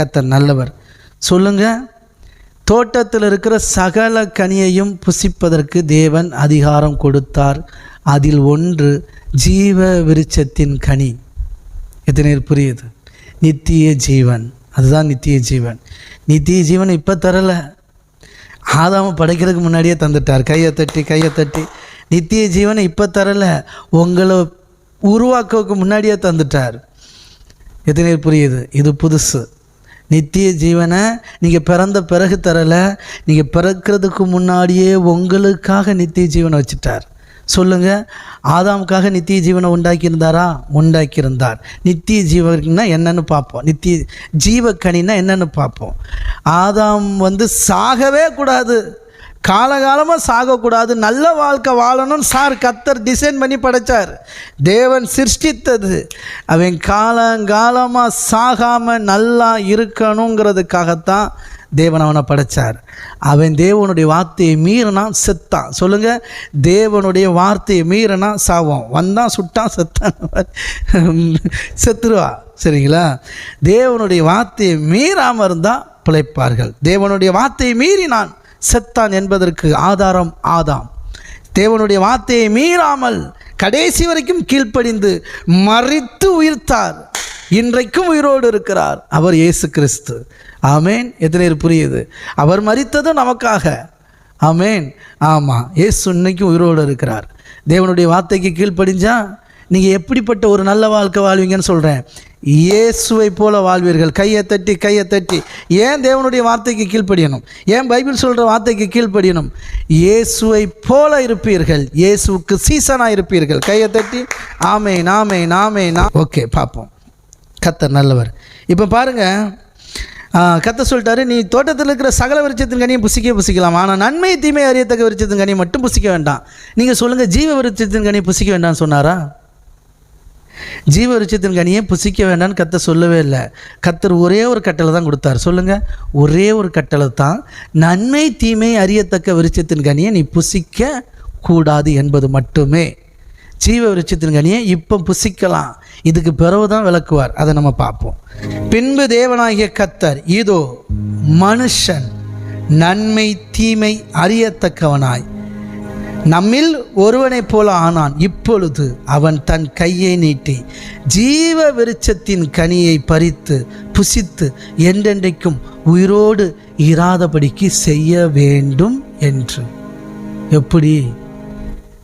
கத்தர் நல்லவர். சொல்லுங்க தோட்டத்தில் இருக்கிற சகல கனியையும் புசிப்பதற்கு தேவன் அதிகாரம் கொடுத்தார். அதில் ஒன்று ஜீவ விருட்சத்தின் கனி. எத்தனை புரியுது? நித்திய ஜீவன். அதுதான் நித்திய ஜீவன். நித்திய ஜீவன் இப்போ தரலை. ஆதாம படைக்கிறதுக்கு முன்னாடியே தந்துட்டார். கையை தட்டி கையை தட்டி. நித்திய ஜீவனை இப்போ தரலை. உங்களை உருவாக்கவுக்கு முன்னாடியே தந்துட்டார். எத்தனை புரியுது? இது புதுசு. நித்திய ஜீவனை நீங்கள் பிறந்த பிறகு தரலை நீங்கள் பிறக்கிறதுக்கு முன்னாடியே உங்களுக்காக நித்திய ஜீவனை வச்சுட்டார். சொல்லுங்கள் ஆதாமுக்காக நித்திய ஜீவனை உண்டாக்கியிருந்தாரா? உண்டாக்கியிருந்தார். நித்திய ஜீவன்னா என்னன்னு பார்ப்போம். நித்திய ஜீவக்கணின்னா என்னன்னு பார்ப்போம். ஆதாம் வந்து சாகவே கூடாது. காலகாலமாக சாகக்கூடாது நல்ல வாழ்க்கை வாழணும்னு சார் கத்தர் டிசைன் பண்ணி படைச்சார். தேவன் சிருஷ்டித்தது. அவன் காலங்காலமாக சாகாமல் நல்லா இருக்கணுங்கிறதுக்காகத்தான் தேவன் அவனை படைச்சார். அவன் தேவனுடைய வார்த்தையை மீறினா செத்தான். சொல்லுங்கள் தேவனுடைய வார்த்தையை மீறினா சாவோம். வந்தான் சுட்டான் செத்தான் செத்துருவா. சரிங்களா? தேவனுடைய வார்த்தையை மீறாமல் இருந்தால் பிழைப்பார்கள். தேவனுடைய வார்த்தையை மீறினான். செத்தான் என்பதற்கு ஆதாரம் ஆதாம். தேவனுடைய வார்த்தையை மீறாமல் கடைசி வரைக்கும் கீழ்ப்படிந்து மறித்து உயிர்த்தார். இன்றைக்கும் உயிரோடு இருக்கிறார் அவர் இயேசு கிறிஸ்து. ஆமேன். எத்தனை புரியுது? அவர் மறித்தது நமக்காக. ஆமேன். ஆமாம் இயேசு இன்னைக்கும் உயிரோடு இருக்கிறார். தேவனுடைய வார்த்தைக்கு கீழ்ப்படிஞ்சா நீங்கள் எப்படிப்பட்ட ஒரு நல்ல வாழ்க்கை வாழ்வீங்கன்னு சொல்கிறேன் இயேசுவை போல வாழ்வீர்கள். கையை தட்டி கையை தட்டி. ஏன் தேவனுடைய வார்த்தைக்கு கீழ்ப்படியணும்? ஏன் பைபிள் சொல்கிற வார்த்தைக்கு கீழ்ப்படியணும்? இயேசுவை போல இருப்பீர்கள். இயேசுவுக்கு சீசனாக இருப்பீர்கள். கையை தட்டி ஆமே நாமே நாமே நா ஓகே பார்ப்போம். கத்தர் நல்லவர். இப்போ பாருங்கள் கத்த சொல்லிட்டாரு நீ தோட்டத்தில் இருக்கிற சகல விருட்சத்தின் கனியை புசிக்க புசிக்கலாம். ஆனால் நன்மை தீமை அறியத்தக்க விருட்சத்தின் கனியை மட்டும் புசிக்க வேண்டாம். நீங்கள் சொல்லுங்கள் ஜீவ விருட்சத்தின் கனியை புசிக்க வேண்டாம்னு சொன்னாரா? ஜீவ விருட்சத்தின் கனியை புசிக்க வேண்டாம்னு கத்த சொல்லவே இல்லை. கத்தர் ஒரே ஒரு கட்டளை தான் கொடுத்தார். சொல்லுங்கள் ஒரே ஒரு கட்டளை தான். நன்மை தீமை அறியத்தக்க விருட்சத்தின் கனியை நீ புசிக்க கூடாது என்பது மட்டுமே. ஜீவ விருட்சத்தின் கனியை இப்போ புசிக்கலாம். இதுக்கு பிறகு தான் விளக்குவார். அதை நம்ம பார்ப்போம். பின்பு தேவனாகிய கத்தர் இதோ மனுஷன் நன்மை தீமை அறியத்தக்கவனாய். நம்மில் ஒருவனைப் போல ஆனான். இப்பொழுது அவன் தன் கையை நீட்டி ஜீவ விருட்சத்தின் கனியை பறித்து புசித்து என்றென்றைக்கும் உயிரோடு இராதபடிக்கு செய்ய வேண்டும் என்று. எப்படி?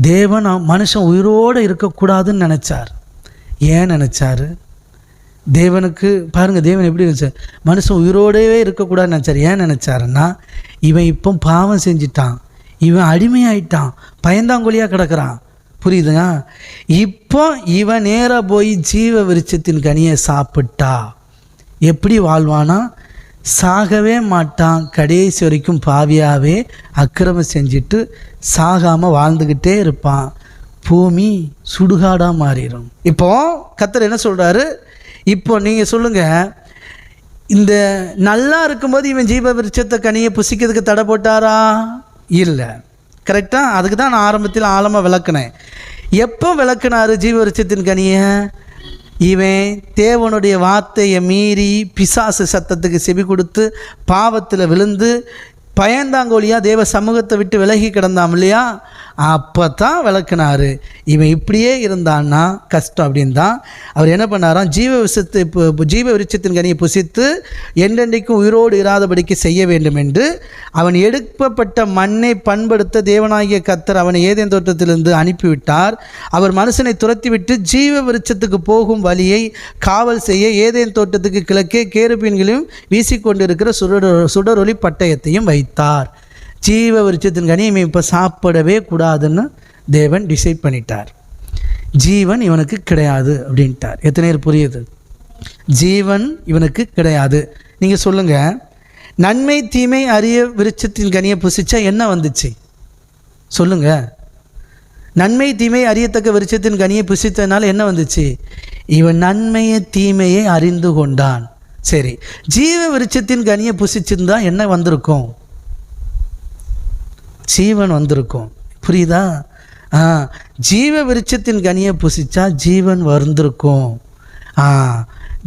தேவன் மனுஷன் உயிரோடு இருக்கக்கூடாதுன்னு நினச்சார். ஏன் நினச்சாரு? தேவனுக்கு பாருங்க தேவன் எப்படி நினச்சார்? மனுஷன் உயிரோடவே இருக்கக்கூடாதுன்னு நினச்சார். ஏன் நினச்சாருன்னா இவன் இப்போ பாவம் செஞ்சிட்டான். இவன் அடிமையாயிட்டான். பயந்தாங்கொழியாக கிடக்கிறான். புரியுதுங்க? இப்போ இவன் நேராக போய் ஜீவ விருட்சத்தின் கனியை சாப்பிட்டா எப்படி வாழ்வானா? சாகவே மாட்டான். கடைசி வரைக்கும் பாவியாகவே அக்கிரமம் செஞ்சுட்டு சாகாமல் வாழ்ந்துக்கிட்டே இருப்பான். பூமி சுடுகாடாக மாறிடும். இப்போ கத்தர் என்ன சொல்கிறாரு இப்போ நீங்கள் சொல்லுங்கள் இந்த நல்லா இருக்கும்போது இவன் ஜீவ விருட்சத்தை கனியை புசிக்கிறதுக்கு தடை போட்டாரா? இல்லை. கரெக்டாக அதுக்கு தான் நான் ஆரம்பத்தில் ஆழமாக விளக்குனேன். எப்போ விளக்குனாரு ஜீவரிச்சத்தின் கனியை? இவன் தேவனுடைய வார்த்தையை மீறி பிசாசு சத்தத்துக்கு செவி கொடுத்து பாவத்தில் விழுந்து பயந்தாங்கோலியாக தேவ சமூகத்தை விட்டு விலகி கிடந்தான் இல்லையா? அப்போ தான் விளக்குனார். இவன் இப்படியே இருந்தான்னா கஷ்டம் அப்படின்னு தான் அவர் என்ன பண்ணாராம்? ஜீவ விஷத்து இப்போ ஜீவ விருட்சத்தின் கனியை புசித்து என்றென்றைக்கும் உயிரோடு இராதபடிக்கு செய்ய வேண்டும் என்று அவன் எடுக்கப்பட்ட மண்ணை பண்படுத்த தேவனாகிய கத்தர் அவனை ஏதேன் தோட்டத்திலிருந்து அனுப்பிவிட்டார். அவர் மனுஷனை துரத்திவிட்டு ஜீவ விருட்சத்துக்கு போகும் வழியை காவல் செய்ய ஏதேன் தோட்டத்துக்கு கிழக்கே கேருபீன்களையும் வீசிக்கொண்டிருக்கிற சுடர் சுடரொளி பட்டயத்தையும் வைத்தார். ஜீவ விருட்சத்தின் கனியை இப்போ சாப்பிடவே கூடாதுன்னு தேவன் டிசைட் பண்ணிட்டார். ஜீவன் இவனுக்கு கிடையாது அப்படின்ட்டார். எத்தனை பேர் புரியுது? ஜீவன் இவனுக்கு கிடையாது. நீங்கள் சொல்லுங்கள் நன்மை தீமை அறிய விருட்சத்தின் கனியை புசிச்சா என்ன வந்துச்சு? சொல்லுங்க. நன்மை தீமை அறியத்தக்க விருட்சத்தின் கனியை புசித்ததுனால என்ன வந்துச்சு? இவன் நன்மையை தீமையை அறிந்து கொண்டான். சரி. ஜீவ விருட்சத்தின் கனியை புசிச்சிருந்தா என்ன வந்திருக்கும்? ஜீவன் வந்திருக்கும். புரியுதா? ஆ ஜீவ விருட்சத்தின் கனியை புசிச்சா ஜீவன் வந்திருக்கும். ஆ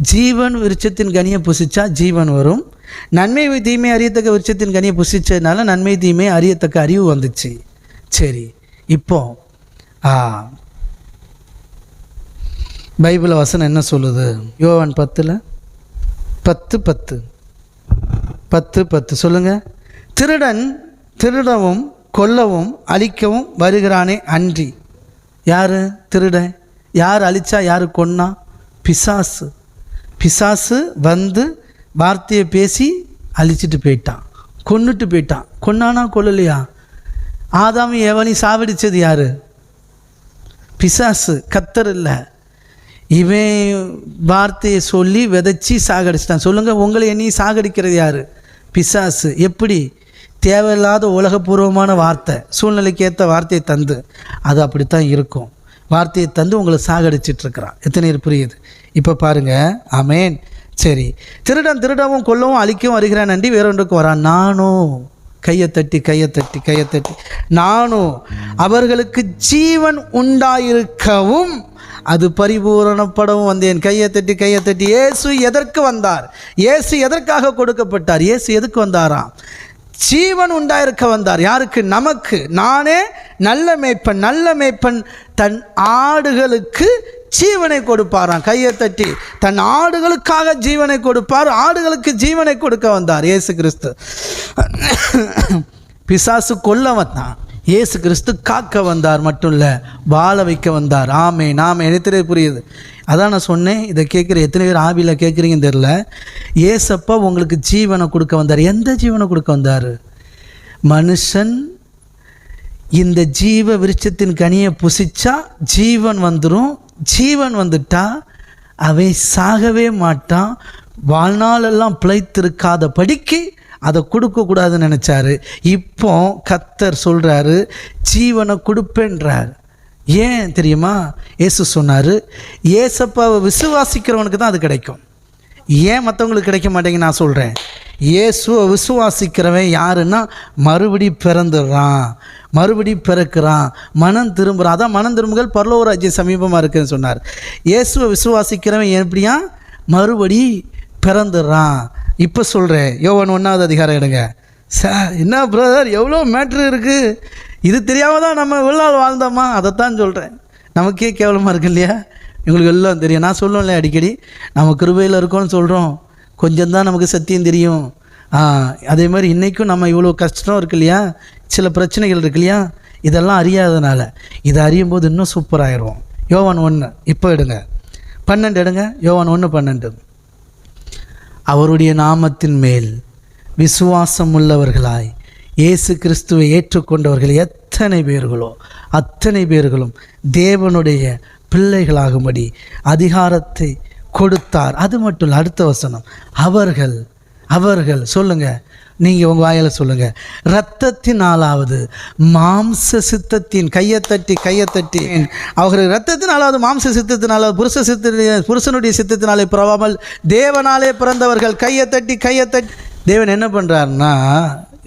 ஜீவன் விருட்சத்தின் கனியை புசிச்சா ஜீவன் வரும். நன்மை தீமை அறியத்தக்க விருட்சத்தின் கனியை புசிச்சதுனால நன்மை தீமை அறியத்தக்க அறிவு வந்துச்சு. சரி இப்போ ஆ பைபிள் வசனம் என்ன சொல்லுது? யோவான் பத்தில்? பத்து பத்து. பத்து பத்து. சொல்லுங்கள் திருடன் திருடவும் கொல்லவும் அழிக்கவும் வருகிறானே அன்றி. யார்? திருட யார் அழிச்சா யார் கொன்னா? பிசாசு. பிசாசு வந்து வார்த்தையை பேசி அழிச்சிட்டு போயிட்டான். கொன்னுட்டு போயிட்டான். கொன்னானா கொல்லலையா? ஆதாமி எவனி சாவடிச்சது யாரு? பிசாசு. கத்தர் இல்லை. இவன் வார்த்தையை சொல்லி விதைச்சி சாகடிச்சிட்டான். சொல்லுங்கள் உங்களை என்னையும் சாகடிக்கிறது யார்? பிசாசு. எப்படி? தேவையில்லாத உலகபூர்வமான வார்த்தை சூழ்நிலைக்கு ஏற்ற வார்த்தையை தந்து அது அப்படித்தான் இருக்கும். வார்த்தையை தந்து உங்களை சாகடிச்சிட்ருக்கிறான். எத்தனை பேர் புரியுது? இப்போ பாருங்கள் ஆமேன். சரி. திருடன் திருடவும் கொல்லவும் அழிக்கவும் வருகிறான் நன்றி வேறொன்றுக்கு வரான். நானும் கையை தட்டி கையை தட்டி கையை தட்டி. நானும் அவர்களுக்கு ஜீவன் உண்டாயிருக்கவும் அது பரிபூரணப்படவும் வந்தேன். கையை தட்டி கையை தட்டி. இயேசு எதற்கு வந்தார்? இயேசு எதற்காக கொடுக்கப்பட்டார்? இயேசு எதுக்கு வந்தாராம்? ஜீவன் உண்டாயிருக்க வந்தார். யாருக்கு? நமக்கு. நானே நல்ல மேய்ப்பன் நல்ல மேய்ப்பன். தன் ஆடுகளுக்கு ஜீவனை கொடுப்பாராம். கையை தட்டி. தன் ஆடுகளுக்காக ஜீவனை கொடுப்பார். ஆடுகளுக்கு ஜீவனை கொடுக்க வந்தார். இயேசு கிறிஸ்து. பிசாசு கொல்ல வந்தான் இயேசு கிறிஸ்து காக்க வந்தார் மட்டும் இல்லை வாழ வைக்க வந்தார். ஆமே நாம எனக்கு புரியுது? அதான் நான் சொன்னேன் இதை கேட்குற எத்தனை பேர் ஆவியில் கேட்குறீங்கன்னு தெரில ஏசப்பா உங்களுக்கு ஜீவனை கொடுக்க வந்தார். எந்த ஜீவனை கொடுக்க வந்தார்? மனுஷன் இந்த ஜீவ விருட்சத்தின் கனியை புசிச்சா ஜீவன் வந்துடும் ஜீவன் வந்துட்டா அவை சாகவே மாட்டான். வாழ்நாளெல்லாம் பிழைத்திருக்காத படிக்கு அதை கொடுக்கக்கூடாதுன்னு நினச்சாரு. இப்போ கத்தர் சொல்கிறாரு ஜீவனை கொடுப்பேன்றார். ஏன் தெரியுமா? இயேசு சொன்னார் ஏசப்பாவை விசுவாசிக்கிறவனுக்கு தான் அது கிடைக்கும். ஏன் மற்றவங்களுக்கு கிடைக்க மாட்டேங்க நான் சொல்கிறேன் இயேசுவை விசுவாசிக்கிறவன் யாருன்னா மறுபடி பிறந்துடுறான் மறுபடி பிறக்கிறான் மனம் திரும்புகிறான் அதான் மனம் திரும்புகள் பரலோராஜ்யம் சமீபமாக இருக்குன்னு சொன்னார். இயேசுவை விசுவாசிக்கிறவன் எப்படியா? மறுபடி பிறந்துடுறான். இப்போ சொல்கிறேன் யோவன் ஒன்றாவது அதிகாரம் எடுங்க. சார் என்ன பிரதர் எவ்வளோ மேட்ரு இருக்குது இது தெரியாமல் தான் நம்ம இவ்வளோ நாள் வாழ்ந்தோமா? அதைத்தான் சொல்கிறேன் நமக்கே கேவலமாக இருக்கு இல்லையா? எங்களுக்கு எல்லாம் தெரியும். நான் சொல்லுவேன்ல அடிக்கடி. நம்ம கிருபையில் இருக்கோம்னு சொல்கிறோம் கொஞ்சம் தான் நமக்கு சத்தியம் தெரியும். அதே மாதிரி இன்றைக்கும் நம்ம இவ்வளோ கஷ்டம் இருக்கு இல்லையா? சில பிரச்சனைகள் இருக்கு இல்லையா? இதெல்லாம் அறியாதனால. இதை அறியும் போது இன்னும் சூப்பராகிடுவோம் யோவான் ஒன்று இப்போ எடுங்க. பன்னெண்டு எடுங்க. யோவான் ஒன்று பன்னெண்டு. அவருடைய நாமத்தின் மேல் விசுவாசம் உள்ளவர்களாய் இயேசு கிறிஸ்துவை ஏற்றுக்கொண்டவர்கள் எத்தனை பேர்களோ அத்தனை பேர்களும் தேவனுடைய பிள்ளைகளாகும்படி அதிகாரத்தை கொடுத்தார். அது மட்டும் இல்லை அடுத்த வசனம். அவர்கள் அவர்கள் சொல்லுங்க. நீங்கள் உங்கள் வாயில் சொல்லுங்கள் இரத்தத்தினாலாவது மாம்ச சித்தத்தின் கையை தட்டி கையை தட்டி. அவர்கள் இரத்தத்தினாலாவது மாம்ச சித்தத்தினாலாவது புருஷ சித்த புருஷனுடைய சித்தத்தினாலே பிறவாமல் தேவனாலே பிறந்தவர்கள் கையை தட்டி கையை தட்டி. தேவன் என்ன பண்ணுறாருன்னா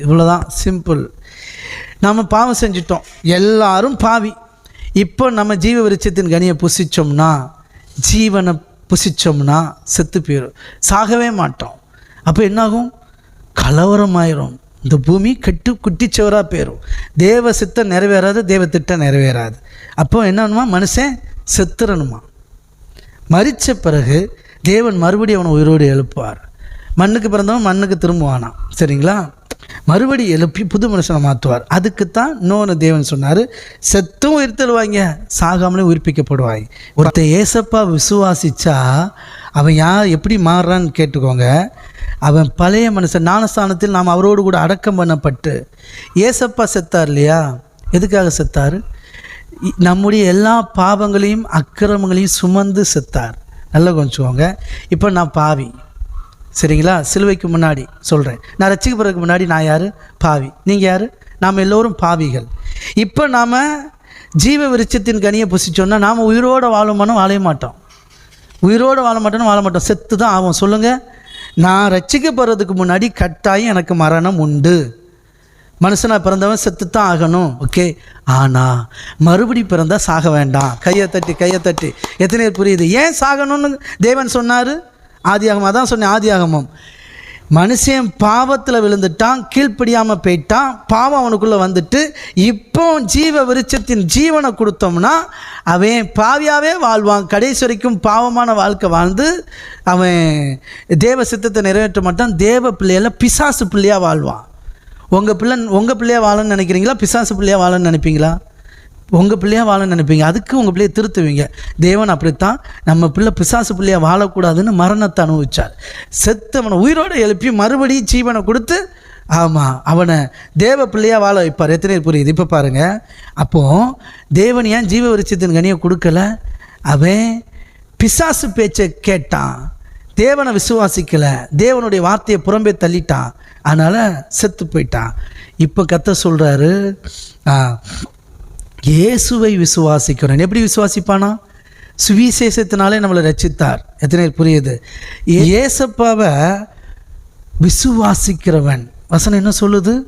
இவ்வளோதான் சிம்பிள் நம்ம பாவம் செஞ்சிட்டோம். எல்லாரும் பாவி. இப்போ நம்ம ஜீவ விருட்சத்தின் கனியை புசித்தோம்னா ஜீவனை புசித்தோம்னா செத்து போயிடும் சாகவே மாட்டோம். அப்போ என்னாகும்? கலவரம் ஆயிரும் இந்த பூமி கெட்டு குட்டிச்சவராக போயிடும் தேவ சித்தம் நிறைவேறாது தேவ திட்டம் நிறைவேறாது. அப்போ என்னன்னுமா மனுஷன் செத்துறணுமா மரித்த பிறகு தேவன் மறுபடியும் அவனை உயிரோடு எழுப்புவார். மண்ணுக்கு பிறந்தவன் மண்ணுக்கு திரும்புவானாம் சரிங்களா? மறுபடி எழுப்பி புது மனுஷனை மாற்றுவார். அதுக்கு தான் இன்னொன்று தேவன் சொன்னார் செத்தும் உயிர்த்தெழுவாங்க சாகாமலே உயிர்ப்பிக்கப்படுவாங்க ஒருத்தன் ஏசப்பா விசுவாசிச்சா அவன் யார் எப்படி மாறுறான்னு கேட்டுக்கோங்க. அவன் பழைய மனுஷன் ஞானஸ்தானத்தில் நாம் அவரோடு கூட அடக்கம் பண்ணப்பட்டு ஏசப்பா செத்தார் இல்லையா? எதுக்காக செத்தார்? நம்முடைய எல்லா பாவங்களையும் அக்கிரமங்களையும் சுமந்து செத்தார். நல்லா கொஞ்சுவோங்க இப்போ நான் பாவி. சரிங்களா? சிலுவைக்கு முன்னாடி சொல்கிறேன் நான் ரசிக்கப்படுறதுக்கு முன்னாடி நான் யார்? பாவி. நீங்கள் யார்? நாம் எல்லோரும் பாவிகள். இப்போ நாம் ஜீவ விருட்சத்தின் கனியை புசிச்சோன்னா நாம் உயிரோடு வாழுமானோ வாழ மாட்டோம். உயிரோடு வாழ மாட்டோம்னு வாழ மாட்டோம். செத்து தான் ஆகும் சொல்லுங்கள் நான் ரட்சிக்கப்படுறதுக்கு முன்னாடி கட்டாயம் எனக்கு மரணம் உண்டு. மனுஷனா பிறந்தவன் செத்து தான் ஆகணும் ஓகே ஆனால் மறுபடி பிறந்தால் சாக வேண்டாம். கையை தட்டி கையை தட்டி. எத்தனை பேர் புரியுது. ஏன் சாகணும்னு தேவன் சொன்னார்? ஆதியாகமம் தான் சொன்னேன் ஆதியாகமம். மனுஷன் பாவத்தில் விழுந்துட்டான் கீழ்ப்படியாமல் போயிட்டான் பாவம் அவனுக்குள்ளே வந்துட்டு இப்போ ஜீவ விருட்சத்தின் ஜீவனை கொடுத்தோம்னா அவன் பாவியாகவே வாழ்வான். கடைசி வரைக்கும் பாவமான வாழ்க்கை வாழ்ந்து அவன் தேவ சித்தத்தை நிறைவேற்ற மாட்டான். தேவ பிள்ளையில பிசாசு பிள்ளையாக வாழ்வான். உங்கள் பிள்ளை உங்கள் பிள்ளையாக வாழன்னு நினைக்கிறீங்களா? பிசாசு பிள்ளையாக வாழன்னு நினைப்பீங்களா? உங்கள் பிள்ளையாக வாழ நினைப்பீங்க. அதுக்கு உங்கள் பிள்ளையை திருத்துவீங்க. தேவன் அப்படித்தான் நம்ம பிள்ளை பிசாசு பிள்ளையாக வாழக்கூடாதுன்னு மரணத்தை அனுபவிச்சார். செத்தவனை உயிரோடு எழுப்பி மறுபடியும் ஜீவனை கொடுத்து ஆமாம் அவனை தேவ பிள்ளையாக வாழ வைப்பார். எத்தனை புரியுது? இப்போ பாருங்கள் அப்போது தேவன் ஏன் ஜீவ விருட்சத்தின் கனியை கொடுக்கல? அவன் பிசாசு பேச்சை கேட்டான். தேவனை விசுவாசிக்கல. தேவனுடைய வார்த்தையை புறம்பே தள்ளிட்டான். அதனால் செத்து போயிட்டான். இப்போ கத்த சொல்கிறாரு இயேசுவை விசுவாசிக்கிறேன் எப்படி விசுவாசிப்பானா? சுவிசேஷத்தினாலே நம்மளை ரச்சித்தார் எத்தனை புரியுது? ஏசப்பாவை விசுவாசிக்கிறவன். வசனம் என்ன சொல்லுது?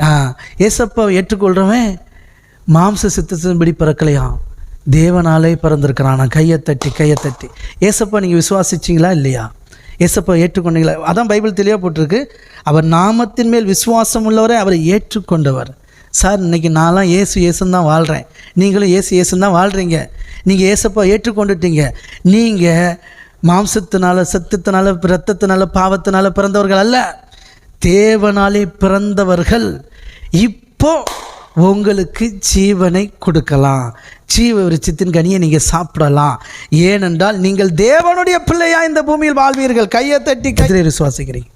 ஆ, ஏசப்பாவை ஏற்றுக்கொள்கிறவன் மாம்ச சித்தத்தின்படி பிறக்கலையாம். தேவனாலே பிறந்திருக்கிறான். நான் கையை தட்டி கையை தட்டி. ஏசப்பா நீங்கள் விசுவாசிச்சிங்களா இல்லையா? ஏசப்பா ஏற்றுக்கொண்டீங்களா? அதான் பைபிள் தெளிவாக போட்டிருக்கு. அவர் நாமத்தின் மேல் விசுவாசம் உள்ளவரை அவரை ஏற்றுக்கொண்டவர். சார் இன்னைக்கு நான்லாம் ஏசு ஏசுன்னு தான் வாழ்கிறேன் நீங்களும் ஏசு ஏசுன்னு தான் வாழ்கிறீங்க நீங்கள் ஏசப்பா ஏற்றுக்கொண்டுட்டீங்க. நீங்கள் மாம்சத்தினால சத்தத்தினால இரத்தத்தினால பாவத்தினால பிறந்தவர்கள் அல்ல. தேவனாலே பிறந்தவர்கள். இப்போ உங்களுக்கு ஜீவனை கொடுக்கலாம். ஜீவ விருச்சத்தின் கனியை நீங்கள் சாப்பிடலாம். ஏனென்றால் நீங்கள் தேவனுடைய பிள்ளையா இந்த பூமியில் வாழ்வீர்கள். கையை தட்டி கதிரை விசுவாசிக்கிறீங்க.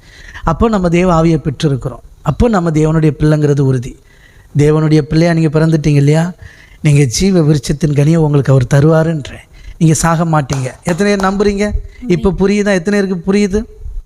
அப்போ நம்ம தேவ ஆவியை பெற்றிருக்கிறோம். அப்போ நம்ம தேவனுடைய பிள்ளைங்கிறது உறுதி. தேவனுடைய பிள்ளையாக நீங்கள் பிறந்துட்டீங்க இல்லையா? நீங்கள் ஜீவ விருட்சத்தின் கனியை உங்களுக்கு அவர் தருவாருன்றேன். நீங்கள் சாக மாட்டீங்க. எத்தனை பேர் நம்புறீங்க? இப்போ புரியுதா? எத்தனை பேருக்கு புரியுது?